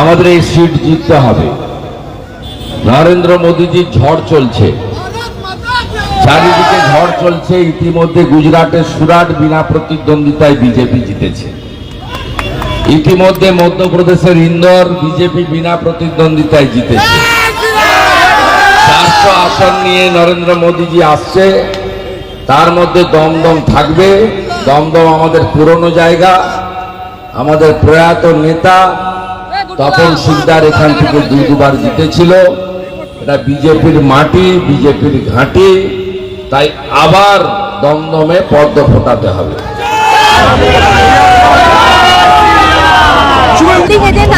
আমাদের এই সিট জিততে হবে। নরেন্দ্র মোদীজির ঝড় চলছে। চারিদিকে ঝড় চলছে, ইতিমধ্যে গুজরাটের সুরাট বিনা প্রতিদ্বন্দ্বিতায় বিজেপি জিতেছে। ইতিমধ্যে মধ্যপ্রদেশের ইন্দোর বিজেপি বিনা প্রতিদ্বন্দ্বিতায় জিতেছে। চারশো আসন নিয়ে নরেন্দ্র মোদীজি আসছে। তার মধ্যে দমদম থাকবে। দমদম আমাদের পুরনো জায়গা, আমাদের প্রয়াত নেতা তপন সিকদার এখান থেকে দুই দুবার জিতেছিল। এটা বিজেপির মাটি, বিজেপির ঘাঁটি। তাই আবার দমদমে পদ্ম ফোটাতে হবে।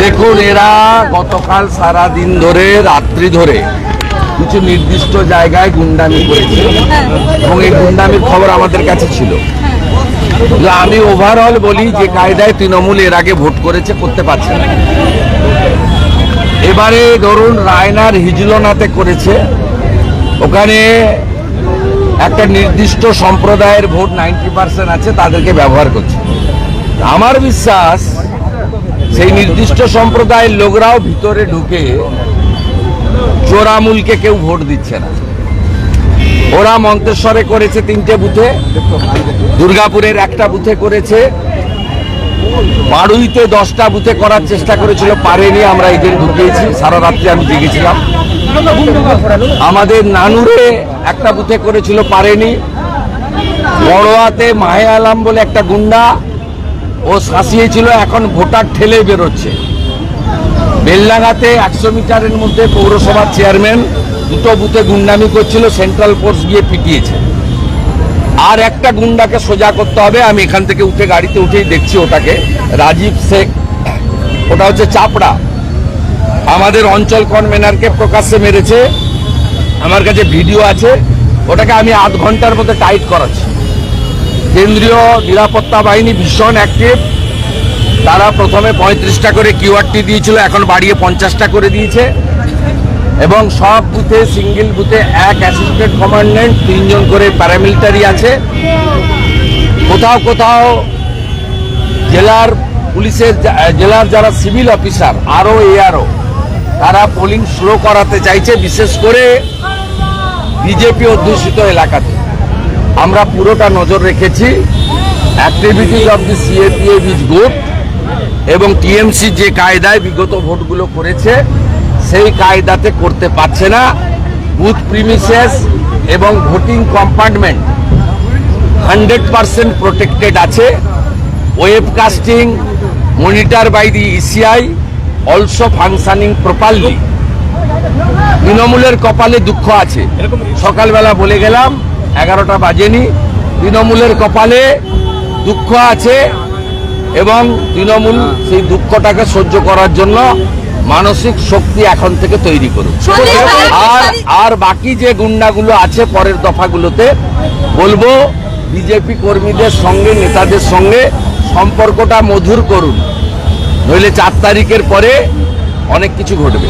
দেখুন, এরা গতকাল সারা দিন ধরে, রাত্রি ধরে কিছু নির্দিষ্ট জায়গায় গুন্ডামি করেছে এবং এই গুন্ডামির খবর আমাদের কাছে ছিল। আমি ওভারঅল বলি যে কায়দায় তৃণমূল এর আগে ভোট করেছে, করতে পারছে না। এবারে ধরুন, রায়নার হিজলনাতে করেছে। ওখানে একটা নির্দিষ্ট সম্প্রদায়ের ভোট নাইনটি পার্সেন্ট আছে, তাদেরকে ব্যবহার করছে। আমার বিশ্বাস সেই নির্দিষ্ট সম্প্রদায়ের লোকরাও ভিতরে ঢুকে চোরামুলকে কেউ ভোট দিচ্ছে না। ওরা মন্তেশ্বরে করেছে তিনটে বুথে, দুর্গাপুরের একটা বুথে করেছে, বারুইতে দশটা বুথে করার চেষ্টা করেছিল, পারেনি, আমরা এজেন্ট ঢুকিয়েছি, সারা রাত্রি আমি জেগেছিলাম। আমাদের নানুরে একটা বুথে করেছিল, পারেনি। বড়োয়াতে মাহে আলাম বলে একটা গুন্ডা ও শাসিয়েছিল এখন ভোটার ঠেলে বেরোচ্ছে। বেলডাঙ্গাতে একশো মিটারের মধ্যে পৌরসভার চেয়ারম্যান দুটো বুথে গুন্ডামি করছিল, সেন্ট্রাল ফোর্স গিয়ে পিটিয়েছে। আর একটা গুন্ডাকে সোজা করতে হবে, আমি এখান থেকে উঠে গাড়িতে উঠেই দেখছি ওটাকে, রাজীব শেখ। ওটা হচ্ছে চাপড়া। আমাদের অঞ্চল কনভেনারকে প্রকাশ্যে মেরেছে, আমার কাছে ভিডিও আছে, ওটাকে আমি আধ ঘণ্টার মধ্যে টাইট করাচ্ছি। কেন্দ্রীয় নিরাপত্তা বাহিনী ভীষণ অ্যাক্টিভ তারা প্রথমে পঁয়ত্রিশটা করে কিউআরটি দিয়েছিল, এখন বাড়িয়ে পঞ্চাশটা করে দিয়েছে। এবং সব বুথে সিঙ্গেল বুথে এক অ্যাসিস্ট্যান্ট কমান্ডেন্ট তিনজন করে প্যারামিলিটারি আছে। কোথাও কোথাও জেলার পুলিশের জেলার যারা সিভিল অফিসার আরও এআরও তারা পোলিং স্লো করাতে চাইছে, বিশেষ করে বিজেপি অধ্যুষিত এলাকাতে। আমরা পুরোটা নজর রেখেছি। Activities of the CAPF is good এবং টিএমসি যে কায়দায় বিগত ভোটগুলো করেছে, সেই কায়দাতে করতে পারছে না। বুথ প্রিমিসেস এবং voting compartment hundred percent protected আছে। Webcasting monitor by the ECI also functioning properly তৃণমূলের কপালে দুঃখ আছে। সকালবেলা বলে গেলাম এগারোটা বাজেনি। তৃণমূলের কপালে দুঃখ আছে এবং তৃণমূল সেই দুঃখটাকে সহ্য করার জন্য মানসিক শক্তি এখন থেকে তৈরি করুক। আর আর বাকি যে গুন্ডাগুলো আছে পরের দফাগুলোতে বলব বিজেপি কর্মীদের সঙ্গে নেতাদের সঙ্গে সম্পর্কটা মধুর করুন। নইলে চার তারিখের পরে অনেক কিছু ঘটবে।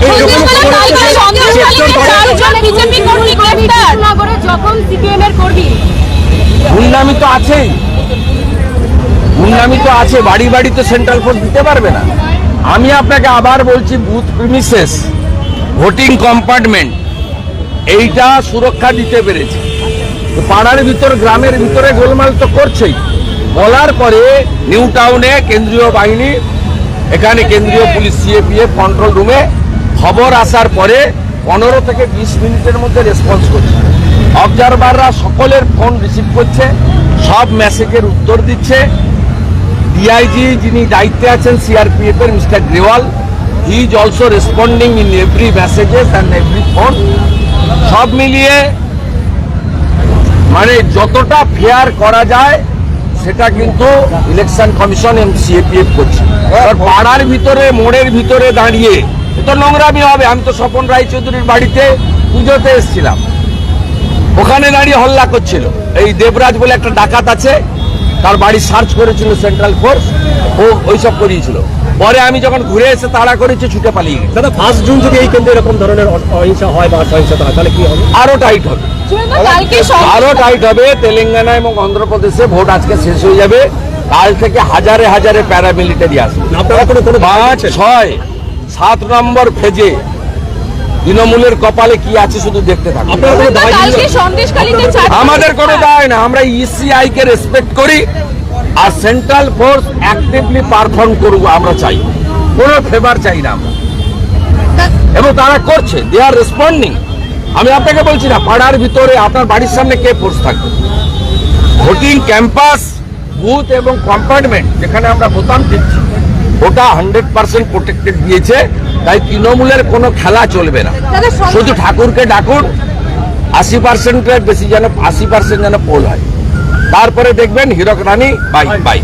গুন্ডামি তো আছেই। গুন্ডামি তো আছে বাড়ি বাড়ি তো সেন্ট্রাল ফোর্স দিতে পারবে না। আমি আপনাকে আবার বলছি বুথ প্রিমিসেস ভোটিং কম্পার্টমেন্ট এইটা সুরক্ষা দিতে পেরেছে। তো পাড়ার ভিতর গ্রামের ভিতরে গোলমাল তো করছেই। বলার পরে নিউ টাউনে কেন্দ্রীয় বাহিনী এখানে কেন্দ্রীয় পুলিশ, সিএপিএফ কন্ট্রোল রুমে খবর আসার পরে পনেরো থেকে বিশ মিনিটের মধ্যে রেসপন্স করছে। অবজারভাররা সকলের ফোন রিসিভ করছে, সব মেসেজের উত্তর দিচ্ছে। ডিআইজি যিনি দায়িত্বে আছেন সিআরপিএফ এর mister Grewal he is also responding in every messages and every phone সব মিলিয়ে মানে যতটা ফেয়ার করা যায় সেটা কিন্তু ইলেকশন কমিশন এবং সিএপিএফ করছে। পাড়ার ভিতরে মোড়ের ভিতরে দাঁড়িয়ে তো নোংরামি হবে। আমি তো স্বপন রায়চৌধুরীর বাড়িতে পুজোতে এসেছিলাম। ওখানে দাঁড়িয়ে হল্লা করছিল। এই দেবরাজ বলে একটা ডাকাত আছে তার বাড়ি সার্চ করেছিল সেন্ট্রাল ফোর্স ও ওইসব করিয়েছিল। পরে আমি যখন ঘুরে এসে তাড়া করেছি ছুটে পালিয়ে গেছি। দাদা ফার্স্ট জুন যদি এই কেন্দ্রে এরকম ধরনের অহিংসা হয় বা হয় তাহলে কি হবে? আরও টাইট হবে। আরও টাইট হবে তেলেঙ্গানা এবং অন্ধ্রপ্রদেশে ভোট আজকে শেষ হয়ে যাবে। কাল থেকে হাজারে হাজারে প্যারামিলিটারি আসবে। আপনারা কোনো কোনো পাঁচ ছয় সাত নম্বর ফেজে তৃণমূলের কপালে কি আছে শুধু দেখতে থাকুন। আমাদের কোনো দায় না আমরা ইসিআই কে রেসপেক্ট করি আর সেন্ট্রাল ফোর্স অ্যাক্টিভলি পারফর্ম করব আমরা চাই। কোনো ফেভার চাই না আমরা। এবং তারা করছে দে আর রেসপন্ডিং আমি আপনাকে বলছি না পাড়ার ভিতরে আপনার বাড়ির সামনে কে ফোর্স থাকবে? ভোটিং ক্যাম্পাস বুথ এবং কম্পার্টমেন্ট যেখানে আমরা বোতাম দিচ্ছি ওটা হান্ড্রেড পার্সেন্ট প্রোটেক্টেড দিয়েছে তাই তৃণমূলের কোনো খেলা চলবে না। শুধু ঠাকুরকে ডাকুন আশি পার্সেন্টের বেশি যেন আশি পার্সেন্ট যেন পোল হয়। তারপরে দেখবেন হীরক রানী বাই বাই